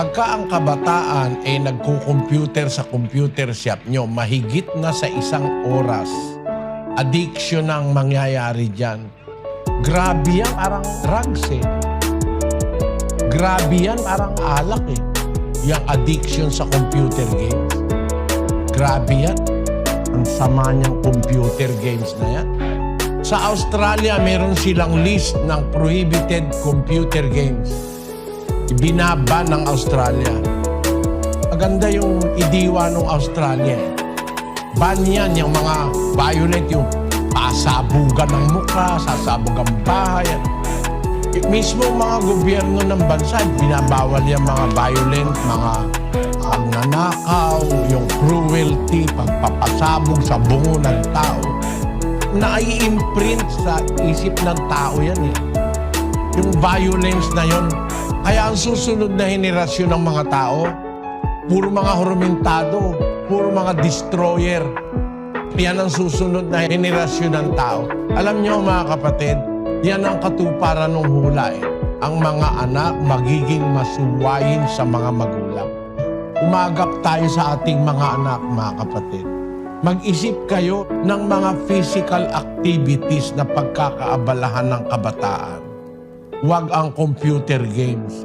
Pagka ang kabataan ay nagko-computer sa computer shop nyo, mahigit na sa isang oras, addiction ang mangyayari dyan. Grabe yan, parang drugs eh. Grabe yan, parang alak eh. Yung addiction sa computer games. Grabe yan. Ang sama niyang computer games na yan. Sa Australia, meron silang list ng prohibited computer games. Ibinaba ng Australia. Maganda yung idiwa ng Australia. eh. Ban yan, yung mga violent, yung pasabugan ng mukha, sasabog ang bahay. Y- Mismo mga gobyerno ng bansa, binabawal yung mga violent, mga pagnanakaw, yung cruelty, pagpapasabog sa bungo ng tao. Nai-imprint sa isip ng tao yan eh. Yung violence na yon. Kaya ang susunod na henerasyon ng mga tao, puro mga hurmentado, puro mga destroyer. Yan ang susunod na henerasyon ng tao. Alam niyo mga kapatid, yan ang katuparan ng hula eh. Ang mga anak magiging masuwayin sa mga magulang. Umagap tayo sa ating mga anak, mga kapatid. Mag-isip kayo ng mga physical activities na pagkakaabalahan ng kabataan. Huwag ang computer games.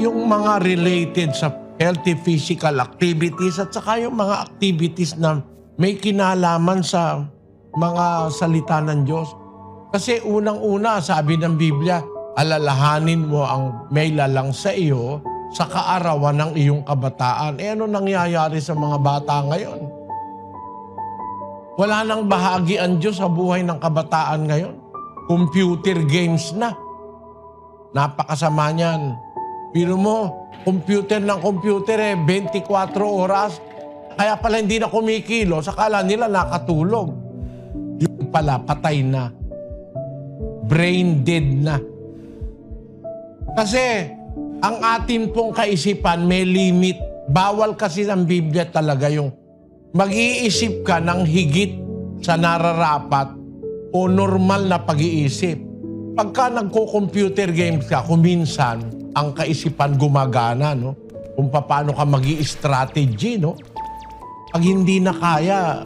Yung mga related sa healthy physical activities at saka yung mga activities na may kinalaman sa mga salita ng Diyos. Kasi unang-una, sabi ng Biblia, alalahanin mo ang may lalang sa iyo sa kaarawan ng iyong kabataan. Eh ano nangyayari sa mga bata ngayon? Wala nang bahagi ang Diyos sa buhay ng kabataan ngayon. Computer games na. Napakasama niyan. Pero mo, computer ng computer eh, 24 oras. Kaya pala hindi na kumikilo, sakala nila nakatulog. Yung pala, patay na. Brain dead na. Kasi, ang atin pong kaisipan may limit. Bawal kasi ng Biblia talaga yung mag-iisip ka ng higit sa nararapat o normal na pag-iisip. Pagka nagko-computer games ka, kuminsan, ang kaisipan gumagana, no? Kung paano ka mag strategy no? Pag hindi na kaya,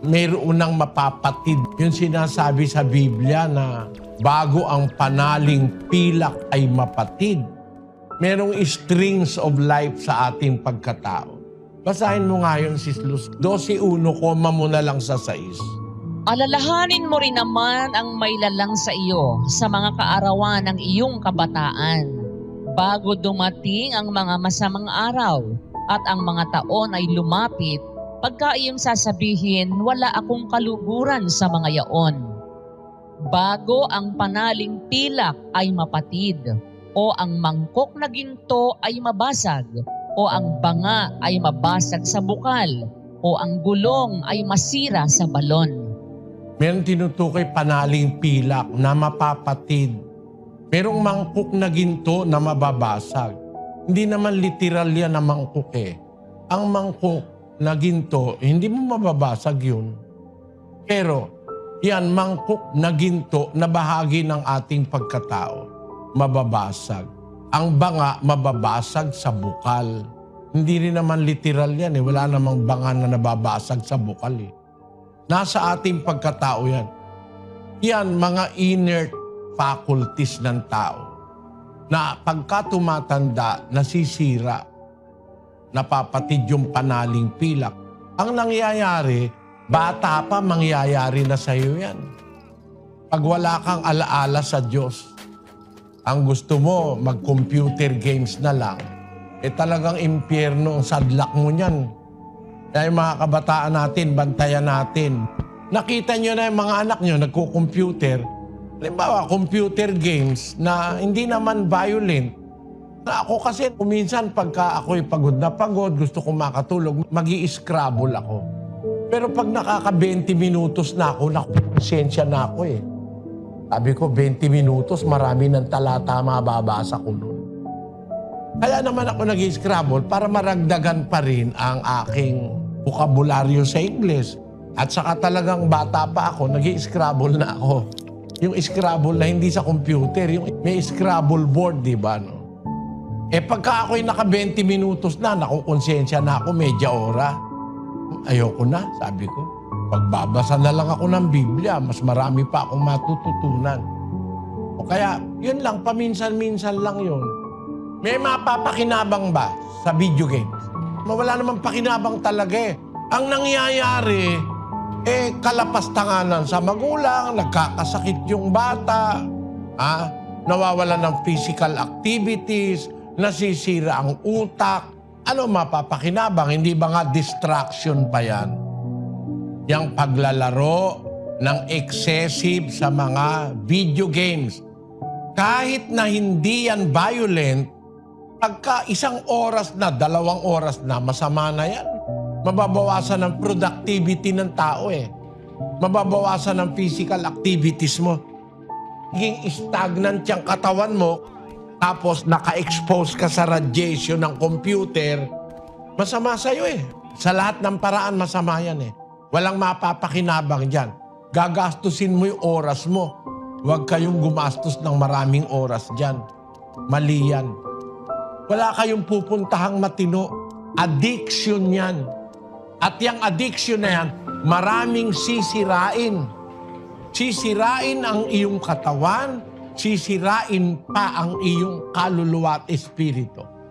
mayroon nang mapapatid. Yung sinasabi sa Biblia na bago ang panaling pilak ay mapatid, merong strings of life sa ating pagkatao. Basahin mo nga yun, Sis Luz. 12.1, koma mo na lang sa 6. Alalahanin mo rin naman ang may lalang sa iyo sa mga kaarawan ng iyong kabataan bago dumating ang mga masamang araw at ang mga taon ay lumapit pagka iyong sasabihin wala akong kaluguran sa mga yaon. Bago ang panaling pilak ay mapatid o ang mangkok na ginto ay mabasag o ang banga ay mabasag sa bukal o ang gulong ay masira sa balon. Meron tinutukoy panaling pilak na mapapatid. Merong mangkok na ginto na mababasag. Hindi naman literal yan na mangkok eh. Ang mangkok na ginto, hindi mo mababasag yun. Pero, yan mangkok na ginto na bahagi ng ating pagkatao. Mababasag. Ang banga mababasag sa bukal. Hindi rin naman literal yan eh. Wala namang banga na nababasag sa bukal eh. Nasa ating pagkatao yan. Yan, mga inner faculties ng tao na pagka tumatanda, nasisira, napapatid yung panaling pilak. Ang nangyayari, bata pa mangyayari na sa iyo yan. Pag wala kang alaala sa Diyos, ang gusto mo, mag-computer games na lang, eh talagang impyerno, ang sadlak mo niyan. Kaya mga kabataan natin, bantayan natin. Nakita nyo na yung mga anak nyo nagko-computer. Halimbawa, computer games na hindi naman violent. Na ako kasi kuminsan pagka ako'y pagod na pagod, gusto kong makatulog, mag scrabble ako. Pero pag nakaka-20 minutos na ako, naku, sensya na ako eh. Sabi ko, 20 minutos, marami ng talata mababasa ko noon. Kaya naman ako nag scrabble para maragdagan pa rin ang aking bukabularyo sa Ingles. At saka talagang bata pa ako, nag scrabble na ako. Yung Scrabble na hindi sa computer, yung may Scrabble board, di ba? No? Eh pagka ako'y naka 20 minutos na, nakukonsensya na ako, medya ora. Ayoko na, sabi ko. Pagbabasa na lang ako ng Biblia, mas marami pa akong matututunan. O kaya, yun lang, paminsan-minsan lang yun. May mapapakinabang ba sa video games? Mawala naman pakinabang talaga eh. Ang nangyayari, eh, kalapastanganan sa magulang, nagkakasakit yung bata, ah, nawawala ng physical activities, nasisira ang utak. Ano mapapakinabang? Hindi ba nga distraction pa yan? Yang paglalaro ng excessive sa mga video games. Kahit na hindi yan violent, pagka isang oras na, dalawang oras na, masama na yan. Mababawasan ang productivity ng tao eh. Mababawasan ang physical activities mo. Naging stagnant yung katawan mo, tapos naka-expose ka sa radiation ng computer, masama sa'yo eh. Sa lahat ng paraan, masama yan eh. Walang mapapakinabang dyan. Gagastusin mo yung oras mo. Huwag kayong gumastos ng maraming oras dyan. Mali yan. Wala kayong pupuntahang matino. Addiction yan. At yung addiction na yan, maraming sisirain. Sisirain ang iyong katawan, sisirain pa ang iyong kaluluwa at espiritu.